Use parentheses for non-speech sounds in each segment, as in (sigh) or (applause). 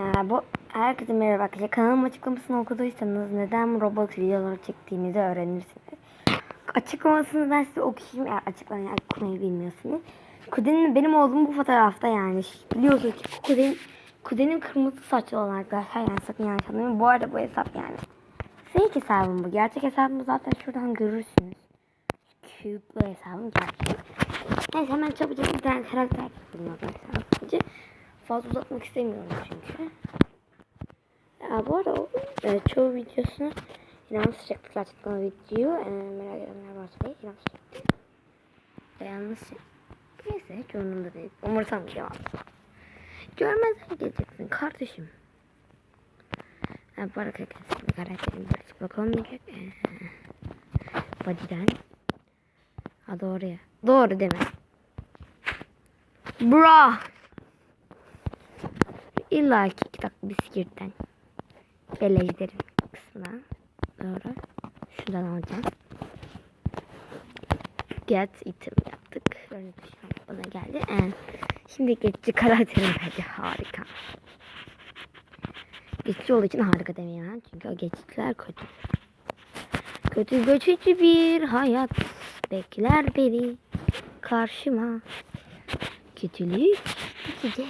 Ee, bu herkese merhaba arkadaşlar. Kanalım açıklamasını okuduysanız neden Roblox videoları çektiğimizi öğrenirsiniz. Açıklamasını ben size okuyayım eğer açıklamayı okumayı bilmiyorsunuz. Kuzenim benim oğlum bu fotoğrafta yani. Biliyorsunuz ki kuzenim, kuzenim kırmızı saçlı olan arkadaşlar yani sakın yanlış anlamayın. Bu arada bu hesap yani. Fake hesabım bu. Gerçek hesabımı zaten şuradan görürsünüz. Cube'lu hesabım gerçek. Neyse hemen çabucak bir tane karakter yapalım arkadaşlar. Fazla uzatmak istemiyorum çünkü. Ya bu arada e, çoğu videosunu İrem Sıcaklıkla açıklama video. E, merak edenler varsa diye İrem Sıcaklık. E, yalnız neyse hiç umurumda değil. Umursamayacağım aslında. Görmezden geleceksin kardeşim. E, bu arada kesin karakterim böyle çıplak olmayacak. E, body'den. Ha doğru ya. Doğru değil mi? Bra. İlla ki iki dakika bisikletten. Belejlerin kısmına. Doğru. Şuradan alacağım. Get item yaptık. Şey bana geldi. Ee, şimdi geçici karakterim bence harika. Geçici olduğu için harika demeyemem. Çünkü o geçiciler kötü. Kötü göçücü bir hayat bekler beni karşıma. Kötülük geçici.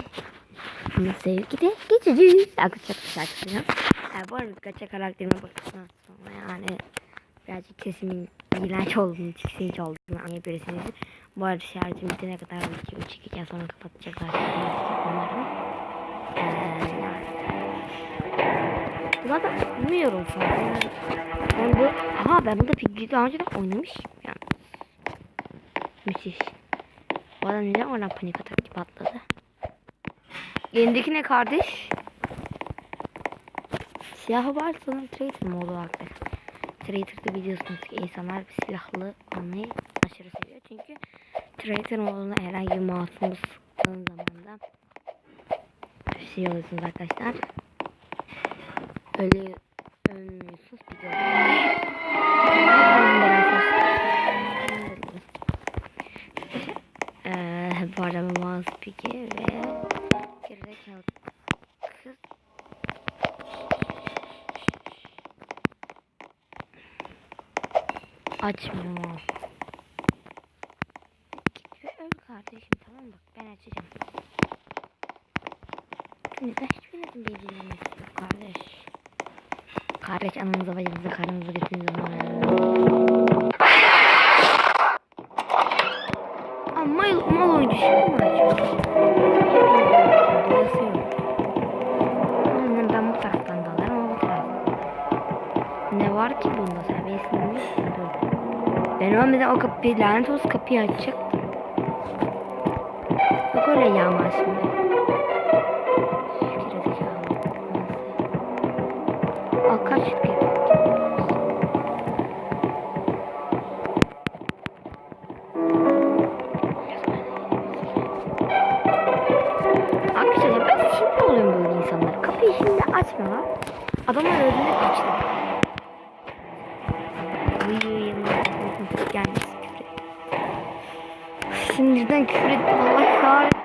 Ama sevgi de geçici. Arkadaşlar şarkı söylüyorum. Yani bu arada kaça karakterime baktıktan sonra yani birazcık sesimin iğrenç olduğunu, tiksinç olduğunu anlayabilirsiniz. Bu arada şarjım bitene kadar video çekeceğim sonra kapatacaklar. Umarım. Ee, yani. Zaten bilmiyorum sonra. Yani ben bu, aha ben bunda Piggy'yi daha önceden oynamışım yani. Müthiş. Bu adam neden oradan panik atak gibi atladı? Elindeki ne kardeş? Silahı var sanırım traitor mu oldu arkadaşlar? Traitor'da biliyorsunuz ki insanlar bir silahlı olmayı aşırı seviyor. Çünkü Traitor moduna herhangi bir masumu sıktığın zaman da bir şey oluyorsunuz arkadaşlar. Ölü, ölmüyorsunuz biliyorsunuz. Eee bu arada mouse piki ve gerizekalı kız Açmıyor mu? Öl kardeşim tamam bak ben açacağım. Neden hiçbirinizin bilgilenmesi yok kardeş? Kardeş ananıza bacınıza karnınıza götürün Ben olmadan o kapıyı lanet olsun kapıyı açacaktım. Yok öyle yağmur şimdi. Şimdiden küfür ettim. Allah kahretmesin.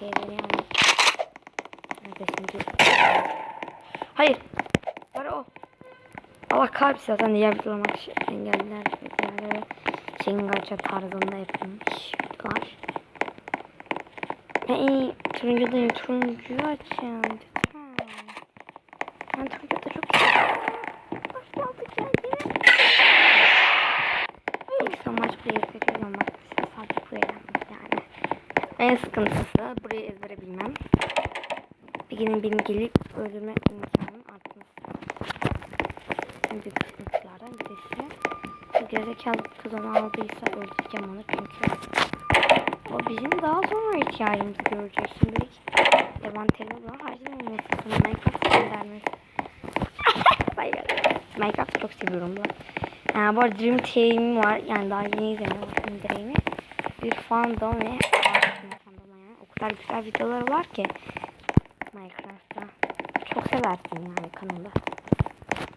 Şeyleri yani. Arkadaşım. Hayır. Var o. Allah kahretsin zaten diğer videolar şey, engeller videoları Şengaça tarzında yapılmış videolar. İyi turuncu değil açacağım lütfen. Ben turuncu da çok seviyorum. Başladı kendine. İlk son maç buraya ezbere olmak sadece buraya gelmek yani. En sıkıntısı burayı ezbere bilmem. Bir günün beni gelip öldürme imkanının artması. Büyük sıkıntılardan birisi. Bu gerizekalı kız onu aldıysa öldüreceğim onu çünkü o bizim daha sonra ihtiyacımızı görecek. Şimdilik envanterimiz var. Harcamaması sonra Minecraft göndermesi. (laughs) Minecraft. Çok seviyorum da. Yani bu arada Dream Team'im var. Yani daha yeni izlemiyorum Dream Team'i. Bir fandom ve aşkım fandom yani. O kadar güzel videoları var ki Minecraft'ta. Çok seversin yani kanalda.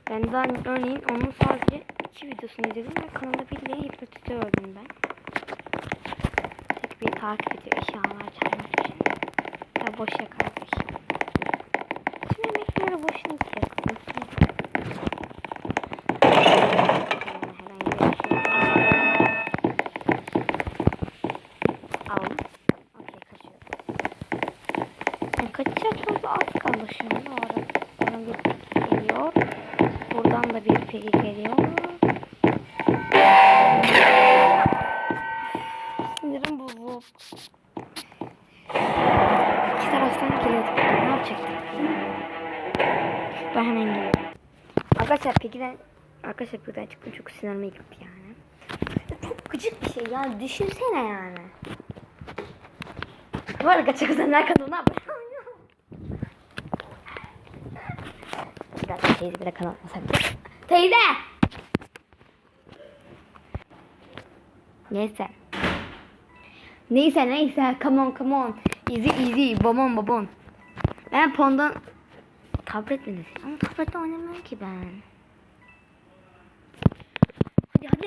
Ben daha örneğin onun sadece iki videosunu izledim ve kanalda bildiğin hipnotize öldüm ben. Tek bir takip ediyor eşyalar çalmak için. Ya boş yakar Tüm emekleri boşuna gidiyor buradan çıktım çok sinirime gitti yani. Çok gıcık bir şey yani düşünsene yani. Bu arada kaçak özenler kanalına abone olun. Bir dakika teyze bir de kanal atmasak. Teyze! Neyse. Neyse neyse come on come on. Easy easy babon babon. Ben pondan tablet mi? Ama tablette oynamıyorum ki ben.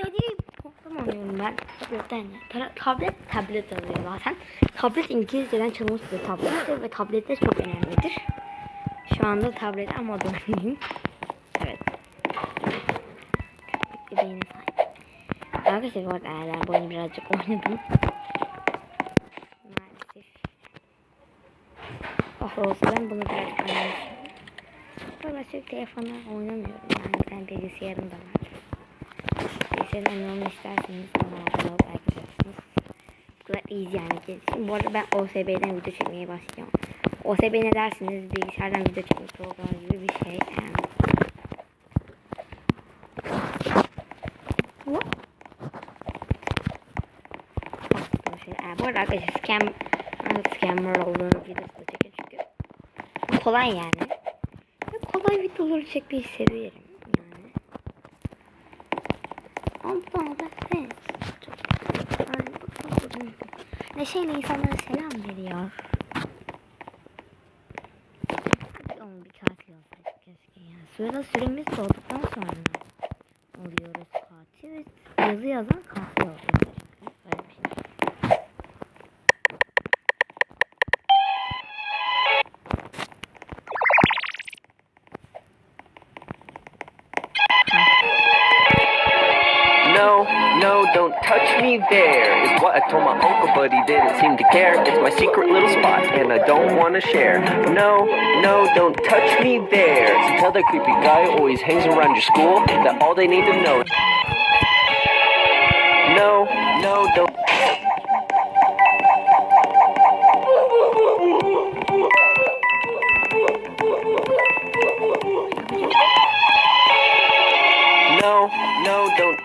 Hadi. Pondan oynuyorum ben. Tabletten ya. Ta- tablet tablet alıyor zaten. Tablet İngilizceden çalınmış bir tablettir ve tabletler çok önemlidir. Şu anda tablet ama (laughs) oynayayım. Evet. Köpek bir beyni sahip. Arkadaşlar bu arada ben bu oyunu birazcık oynadım. Maalesef. Oh olsa ben bunu birazcık oynamışım. Dolayısıyla telefonla oynamıyorum. Yani ben bilgisayarım da var. Bilgisayarın oynamamı isterseniz bana abone olup atarsınız. Bu kadar easy yani. Şimdi bu arada ben OSB'den video çekmeye başlayacağım. OSB ne dersiniz? Bilgisayardan video çekme programı gibi bir şey. Yani. Aa, bu arada arkadaşlar scam, scammer olduğunu videosu çekin çünkü kolay yani. Kolay videoları çekmeyi seviyorum yani. Ama da evet. Ay, bakalım. Neşeyle insanlara selam veriyor. Bir katil olsaydık keşke ya. Sırada süremiz dolduktan sonra touch me there Is what I told my uncle, but he didn't seem to care. It's my secret little spot, and I don't wanna share. No, no, don't touch me there. So tell that creepy guy who always hangs around your school That all they need to know No, no, don't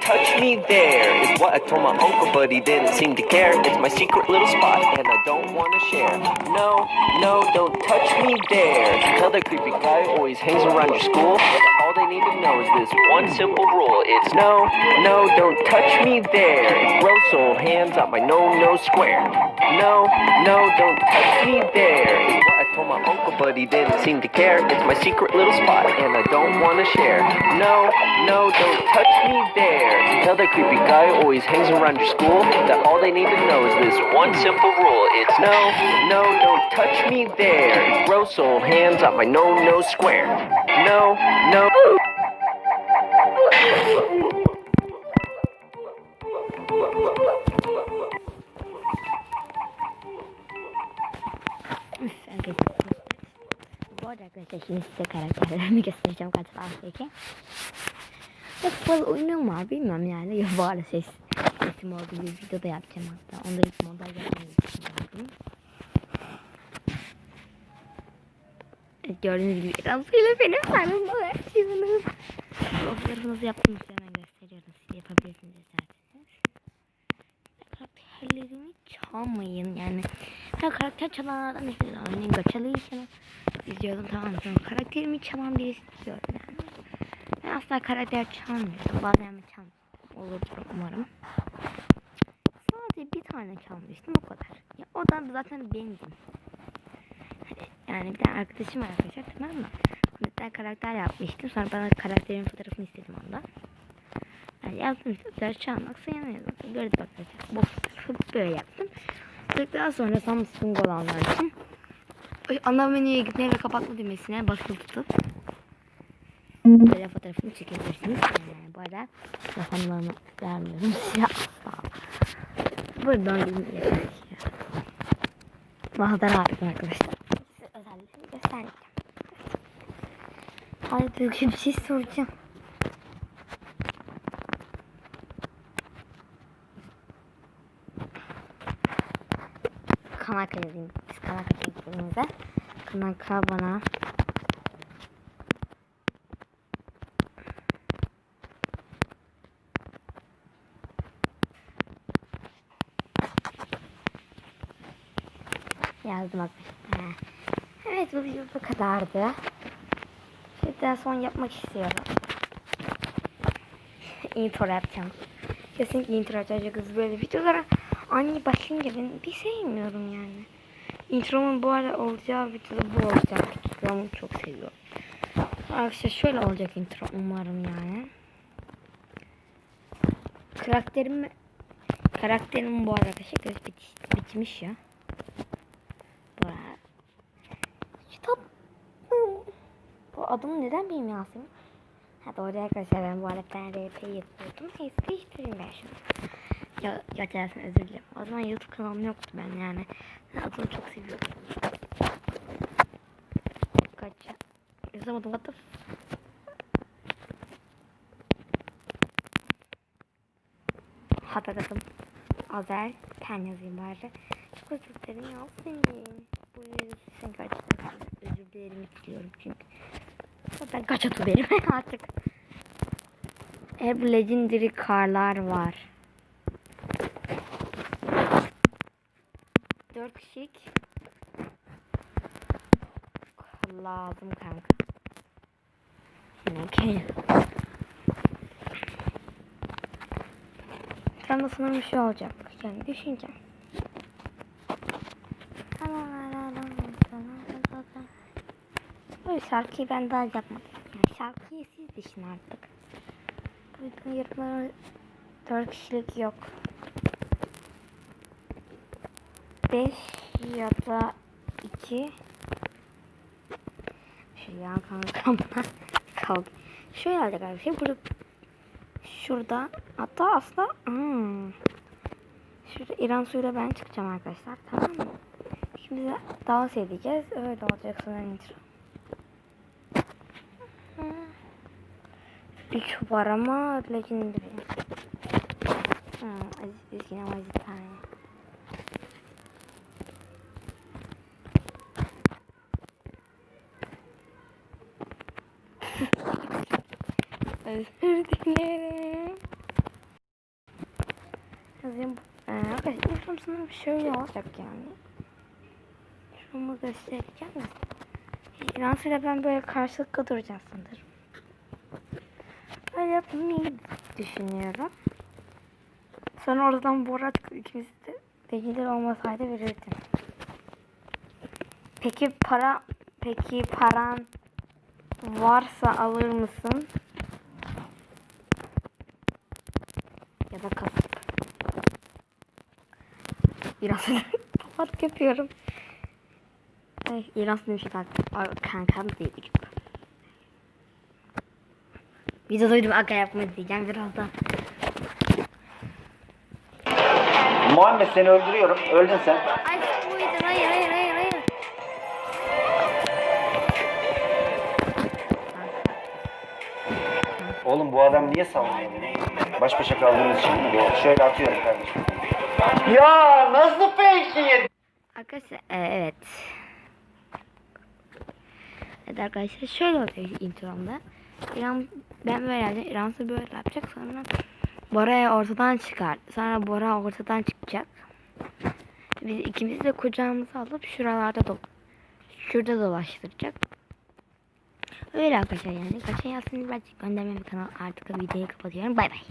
touch me there Is what I told my uncle, but he didn't seem to care. It's my secret little spot, and I don't wanna share. No, no, don't touch me there. That creepy guy always hangs around your school all they need to know is this one simple rule. It's no, no, don't touch me there. Gross old hands on my no-no square. No, no, don't touch me there Told my uncle, but he didn't seem to care. It's my secret little spot, and I don't wanna share. No, no, don't touch me there. Tell that creepy guy who always hangs around your school That all they need to know is this one simple rule. It's no, no, don't touch me there. Gross old hands on my no-no square. No, no şimdi size karakterlerimi göstereceğim kaç tane Çok fazla oyunum var bilmiyorum yani. Ya arada ses sesim olduğu bir video da yapacağım hatta. Onda ilk montaj yapmayı. Evet, Gördüğünüz gibi ekranıyla benim sarılma versiyonum. O fotoğrafınızı yaptım size hemen gösteriyorum. Siz yapabilirsiniz isterseniz. Karakterlerimi çalmayın karakter çalanlardan mesela örneğin Gachalı için izliyordum tamam? Sonra karakterimi çalan birisi istiyorum yani. Ben asla karakter çalmıyorum. Bazen mi çal olur umarım. Sadece bir tane çalmıştım o kadar. Ya o da zaten bendim. Yani bir tane arkadaşım var arkadaşlar tamam mı? Bir tane karakter yapmıştım. Sonra bana karakterin fotoğrafını istedim ondan. Yani yazdım işte ders çalmak sayılmıyor. Arkadaşlar. Bu fotoğrafı böyle yaptım. Daha sonra Samsung olanlar için ana menüye gitme ve kapatma düğmesine basılı tutup böyle fotoğrafını çekebilirsiniz. Ee, bu arada telefonlarımı vermiyorum asla. Buradan bilmiyorum. Bahadır harika arkadaşlar. Özellikle göstereceğim. Hayır Duygu bir şey soracağım. Kanaka yazayım. Biz Kanaka çektiğimizde. Kanaka bana yazdım arkadaşlar. Evet bu video bu kadardı. Şimdiden son yapmak istiyorum. (laughs) intro yapacağım. Kesinlikle intro yapacağım. Böyle videolara ani başlayınca ben bir sevmiyorum yani. Intromun bu arada olacağı videoda bu olacak. Ben çok seviyorum. Arkadaşlar şöyle olacak intro umarım yani. Karakterim karakterim bu arada göz bitiş, bitmiş ya. Kitap bu adımı neden bilmiyorum Yasemin? Ha doğru arkadaşlar ben bu arada tane RP yapıyordum. Neyse değiştireyim ben şunu. Ya, ya Yasemin özür dilerim. O zaman YouTube kanalım yoktu ben yani. Adını çok seviyorum. Kaç Yazamadım what the Hatırladım. Azer pen yazayım bari. Çok özür dilerim ya seni. Bu yüzden gerçekten özür dilerim istiyorum çünkü. Zaten kaç atı benim (laughs) artık. Hep legendary karlar var. Dört kişilik lazım kanka. Okay. Tam da sanırım bir şey olacak. Yani düşüneceğim. Böyle şarkıyı ben daha yapmadım. Yani şarkıyı siz düşün artık. Yarımları 4 kişilik yok. 5 ya da 2 Şu ya kankamla (laughs) kaldı. Şöyle olacak arkadaşlar. Burada şurada hatta aslında hmm, şurada İran suyuyla ben çıkacağım arkadaşlar. Tamam mı? Şimdi de dans edeceğiz. Öyle olacak sanırım intro. Üç var ama legendary. Hmm, Aziz Üzgün ama Aziz tane. Özür dilerim. Yazayım. Ee, arkadaşlar ilk sanırım şöyle olacak yani. Şunu göstereceğim mi? Fransa'yla ben böyle karşılıklı duracağız sanırım. Öyle yapmayı düşünüyorum. Sonra oradan Borat ikimiz de bilgiler olmasaydı verirdim. Peki para peki paran varsa alır mısın? Ya da kasıp. Biraz (laughs) fark yapıyorum. Ay, İran demiş kanka. Kankam değil. Videoduydum aga yapmayı diyeceğim birazdan. Muhammed seni öldürüyorum. Öldün sen. Ay bu videoda hayır hayır hayır hayır. Oğlum bu adam niye savunuyor? Baş başa kaldığımız için mi? Şöyle atıyorum kardeşim. Ya nasıl peki? Arkadaşlar e, evet. Evet arkadaşlar şöyle olacak intromda. İran, ben böyle yapacağım. İransı böyle yapacak. Sonra Bora'yı ortadan çıkar. Sonra Bora ortadan çıkacak. Biz ikimiz de kucağımıza alıp şuralarda do şurada dolaştıracak. Öyle arkadaşlar yani. Kaçan yazsın birazcık göndermem kanal artık videoyu kapatıyorum. Bay bay.